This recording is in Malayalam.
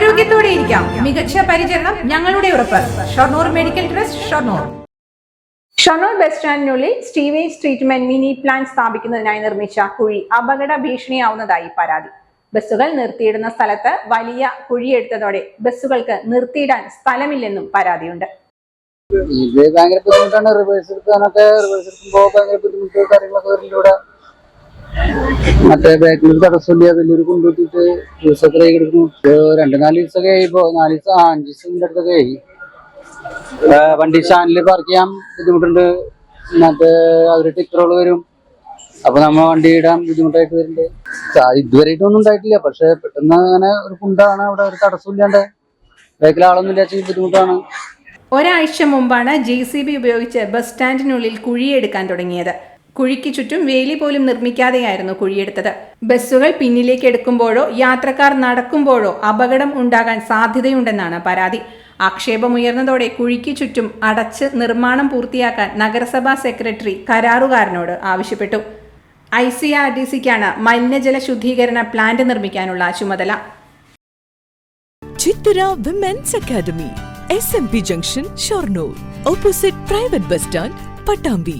ആരോഗ്യത്തോടെ ഇരിക്കാം. മികച്ച പരിചരണം ഞങ്ങളുടെ ഉറപ്പ്. Shoranur medical trust Shoranur. Shoranur bus സ്റ്റാൻഡിനുള്ളിൽ സ്റ്റീവേജ് ട്രീറ്റ്മെന്റ് മിനി പ്ലാന്റ് സ്ഥാപിക്കുന്നതിനായി നിർമ്മിച്ച കുഴി അപകട ഭീഷണിയാവുന്നതായി പരാതി. ബസ്സുകൾ നിർത്തിയിടുന്ന സ്ഥലത്ത് വലിയ കുഴിയെടുത്തതോടെ ബസ്സുകൾക്ക് നിർത്തിയിടാൻ സ്ഥലമില്ലെന്നും പരാതിയുണ്ട്. ഇത് ഭയങ്കര ബുദ്ധിമുട്ടാണ്. റിവേഴ്സ് എടുക്കാനൊക്കെ റിവേഴ്സ് എടുക്കുമ്പോൾ ഭയങ്കര ബുദ്ധിമുട്ട് കാര്യങ്ങളൊക്കെ വരുന്നുണ്ട് ഇവിടെ. മറ്റേ ബാക്കിൽ ഒരു തടസ്സമില്ല വലിയൊരു കൊണ്ടുപോയിട്ട് ദിവസമൊക്കെ കൈ കിടക്കുന്നു? രണ്ട് നാല് ദിവസമൊക്കെ ആയി ഇപ്പോ. നാല് ദിവസം അഞ്ച് ദിവസത്തിന്റെ അടുത്തൊക്കെ ആയി. വണ്ടി സ്റ്റാൻഡിൽ പാർക്ക് ചെയ്യാൻ ബുദ്ധിമുട്ടുണ്ട്. മറ്റേ അവർ ടിക്കറുകൾ വരും. അപ്പൊ നമ്മ വണ്ടി ഇടാൻ ബുദ്ധിമുട്ടായിട്ട് വരുന്നുണ്ട്. ആ, ഇതുവരെയായിട്ടൊന്നും ഉണ്ടായിട്ടില്ല. പക്ഷെ പെട്ടെന്ന് അങ്ങനെ ഒരു കുണ്ടാണ് അവിടെ ഒരു തടസ്സമില്ലാണ്ട് ബാക്കിൽ ആളൊന്നും ഇല്ലാച്ച ബുദ്ധിമുട്ടാണ്. ഒരാഴ്ച മുമ്പാണ് ജെ സി ബി ഉപയോഗിച്ച് ബസ് സ്റ്റാൻഡിനുള്ളിൽ കുഴിയെടുക്കാൻ തുടങ്ങിയത്. കുഴിക്ക് ചുറ്റും വേലി പോലും നിർമ്മിക്കാതെയായിരുന്നു കുഴിയെടുത്തത്. ബസ്സുകൾ പിന്നിലേക്ക് എടുക്കുമ്പോഴോ യാത്രക്കാർ നടക്കുമ്പോഴോ അപകടം ഉണ്ടാകാൻ സാധ്യതയുണ്ടെന്നാണ് പരാതി. ആക്ഷേപമുയർന്നതോടെ കുഴിക്ക് ചുറ്റും അടച്ച് നിർമ്മാണം പൂർത്തിയാക്കാൻ നഗരസഭാ സെക്രട്ടറി കരാറുകാരനോട് ആവശ്യപ്പെട്ടു. ഐ സി ആർ ഡി സിക്കാണ് മലിനജല ശുദ്ധീകരണ പ്ലാന്റ് നിർമ്മിക്കാനുള്ള ചുമതല. Women's academy S M P junction Shoranur opposite private bus stand Pattambi